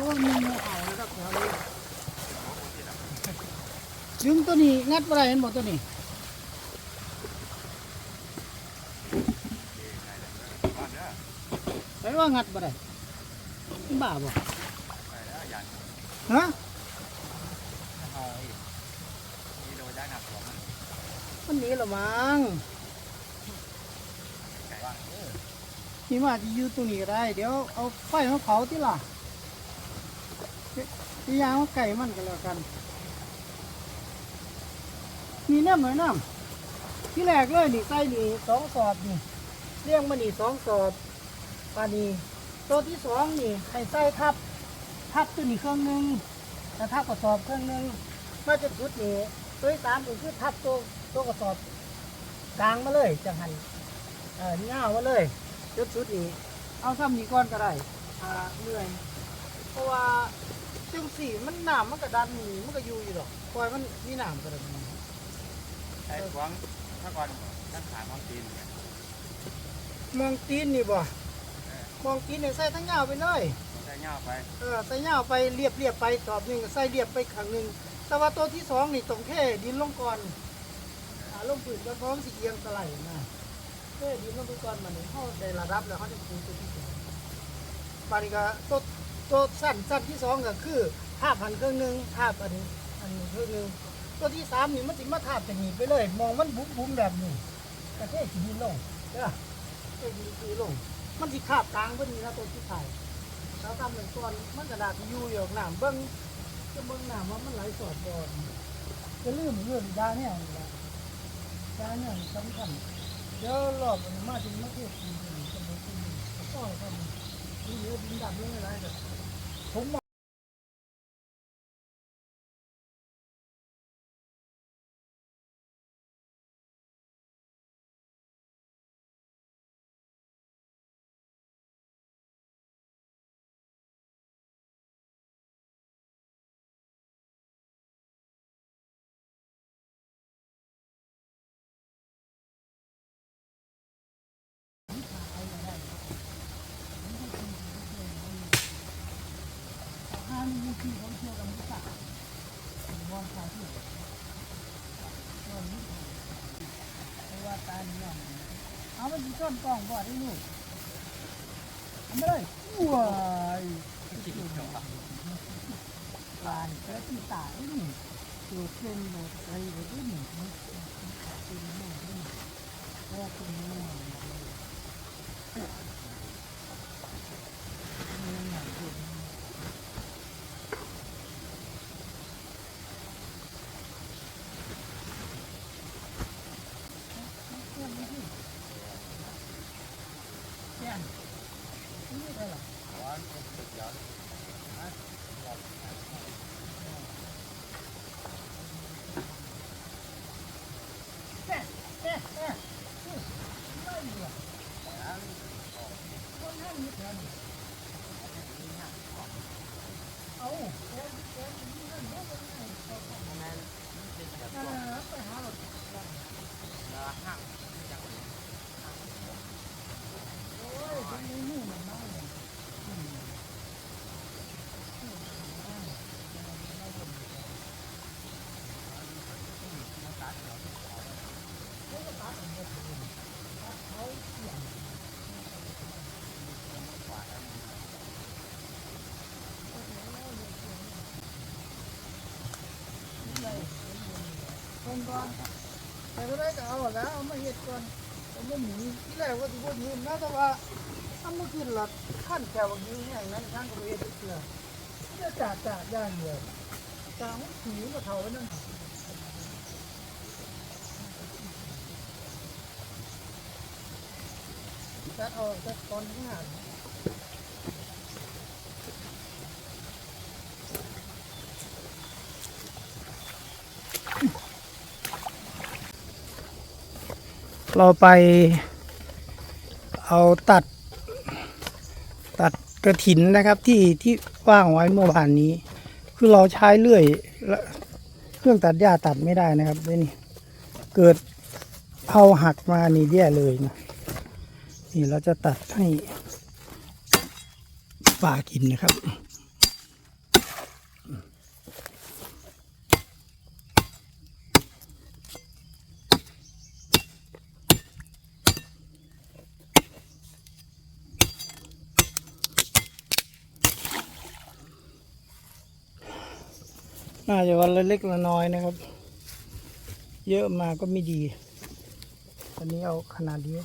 ราะว่ามีงูเห่านะครับแถวนี้ดึงตัวนี้งัดอะไรเห็นบอกตัวนี้ไปว่างัดบ่ได้บ้าบ่ฮะมันหนีเหรอมั้งนี่มาจะอยู่ตรงนี้ก็ได้ เดี๋ยวเอาไฟมาเผาที่ล่ะ ที่ยางเอาไก่มันก็แล้วกัน มีน้ำหน่อยน้ำที่แรกเลยนี่ใส่นี่สองสอบนี่เลี้ยงมานี่สองสอบปานี่ตัวที่สองนี่ให้ใส่ทับ ทับตัวนี้เครื่องหนึ่งแล้วทับกระสอบเครื่องหนึ่งมาจะสุดนี่ตัวที่สามก็คือทับตัวตัวกระสอบกลางมาเลยจังหันเออเงามาเลยจุดสุดนี่เอาซ้ำนี่ก้อนก็ได้อ่าเหนื่อยเพราะว่า จังสี่มันน้ำมันก็ดันหนีมันก็อยู่อยู่ดอกปล่อยมันมีน้ำก็ได้ใช้หวังถ้าก่อนถ้าขามองตีนเนี่ยมองตีนนี่บ่มองตีนเนี่ยใส่ทั้งยาวไปเลยใช้เงาไปเออใส่ยาวไปเรียบเรียบไปสอบหนึ่งใส่เรียบไปขังหนึ่งแต่ว่าตัวที่สองนี่ต้องเทดินลงก่อนอ่าลงผืนก็พร้อมสิเอียงสไลด์นะเทดินลงไปก่อนมันนี่เขาได้ระดับแล้วเขาจะปูตัวที่สองปานี้ก็ตัว ตัวสั้นสั้นที่สองก็คือทาบหันเครื่องหนึ่งทาบอันอันเครื่องหนึ่งตัวที่สามนี่มันสิมาทาบจะหนีไปเลย มองมันบุ้มบุ้มแบบนี้กระเทดินลงเด้อเทดินคือลง มันสิคาบกลางเพอดีนะตัวที่ถ่ายเราทำหนึ่งก้อนมันกระดาษยูอยู่หนามเบิ้งจะเบิ้งหนามว่ามันไหลสอดบอลจะลืมเรื่องยาเนี่ยนะยาเนี่ยสำคัญเดี๋ยวรอบมันมาถึงมาเทศจีนนี่จะไม่กินก็ต้องทำนี่เยอะดินดำเรื่องอะไรแบบ ผม มาห้ามมีที่ท่องเที่ยวกันไม่ตัดมองขาที่ต้นนี้เพราะว่าตาเนี่ยเอาไปที่ต้นกล้องบ่ได้ลูกทำไม่ได้ว้ายลานเจ้าที่ตาไอ้นี่ตัวเส้นโดดไปเลยด้วยนี่มันเป็นโน่นนี่โอ้เป็นโน่นนี่หนังเด็ก เนี่ย นี่ได้หรอ หวานสุดยอด แม่แม่แม่ไม่ดีอะคนให้มีแผนเอาแผนแผนนี่นั่นเนาะมันให้เขาเข้ามานั่นน่ะไปหาเรา โอ้ยเป็นนี่นี่มันน้อยเลยอืม คนก่อนแต่ก็ได้ก็เอาแล้วเอามาเฮ็ดก่อนเอามาหนีที่แรกว่าที่บ่ยืนนะแต่ว่าถ้าเมื่อคืนหลับขั้นแถวยืนอย่างนั้นทั้งก็เฮ็ดได้เชื่อจ่าจ่าย่างเดียวจ่ามันผีมาเท่าไว้นั่น จัดเอาจัดตอนข้างหาเราไปเอาตัด ตัดกระถินนะครับที่ที่ว่างไว้เมื่อวานนี้ คือเราใช้เลื่อยเครื่องตัดหญ้าตัดไม่ได้นะครับนี่เกิดเอาหักมานี่แย่เลยนะ นี่เราจะตัดให้ปลากินนะครับ น่าจะวันละเล็กละน้อยนะครับ เยอะมาก็ไม่ดี ตอนนี้เอาขนาดเดียว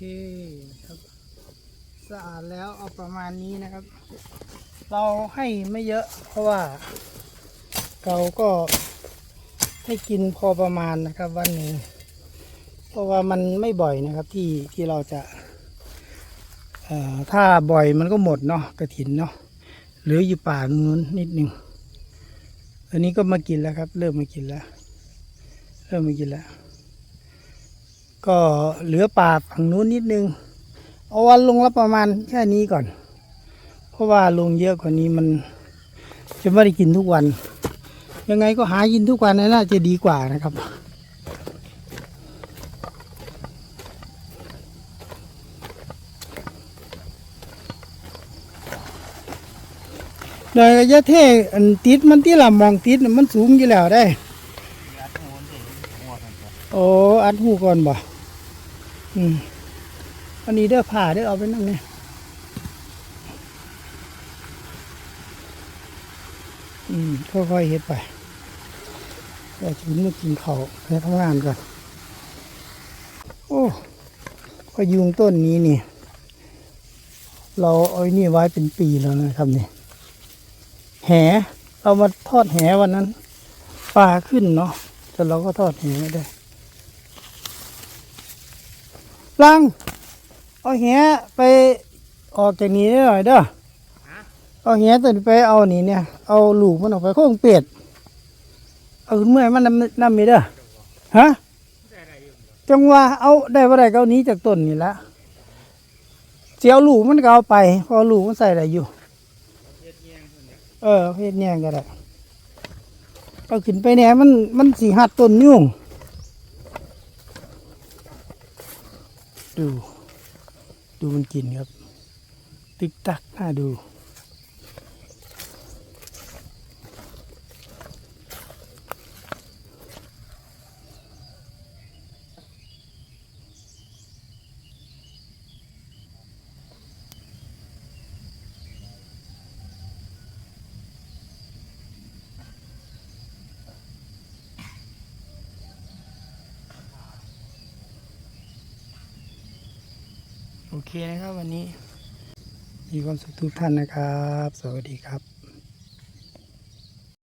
เคครับสะอาดแล้วเอาประมาณนี้นะครับ เราให้ไม่เยอะ เพราะว่า เราก็ให้กินพอประมาณนะครับ วันหนึ่งเพราะว่ามันไม่บ่อยนะครับที่ที่เราจะถ้าบ่อยมันก็หมดเนาะกระถินเนาะเหลืออยู่ป่านู้นนิดหนึ่งอันนี้ก็มากินแล้วครับ เริ่มมากินแล้ว เริ่มมากินแล้ว ก็เหลือป่าฝั่งนู้นนิดนึง เอาวันลงละประมาณแค่นี้ก่อน เพราะว่าลงเยอะกว่านี้มันจะไม่ได้กินทุกวัน ยังไงก็หากินทุกวันน่าจะดีกว่านะครับเลยก็จะเท่อันติดมันที่ละมองติดมันสูงอยู่แล้วได้ โอ้ อัดหูก่อนบ่ อืมอันนี้เด้อผ่าเด้อเอาไปนั่นเนี่ยอืมค่อยๆเฮ็ดไปเดี๋ยวถึงมากินเขาวไปทำงานก่อนโอ้ก็ยุงต้นนี้นี่ เราเอาไอ้นี่ไว้เป็นปีแล้วนะครับเนี่ยแหเรามาทอดแหวันนั้นปลาขึ้นเนาะแต่เราก็ทอดแหไม่ได้ ลังเอาแหไปออกจากนี้ได้หน่อยเด้อเอาแหตัวนี้ไปเอานี่เนี่ย เอาลูกมันออกไปโค้งเป็ดเอาขึ้นเมื่อยมันน้ำน้ำมีเด้อฮะจังว่าเอาได้บ่ได้ก็เอานี้จากต้นนี่ละเสียวลูกมันก็เอาไปพอลูกมันใส่อะได้อยู่ เออเพศแยงก็ได้เอาขึ้นไปแหน่ยมันมันสีหัดต้นยุ่ง ดู ดูมันกินครับ ตึกตักน่าดู โอเคนะครับวันนี้ มีความสุขทุกท่านนะครับ สวัสดีครับ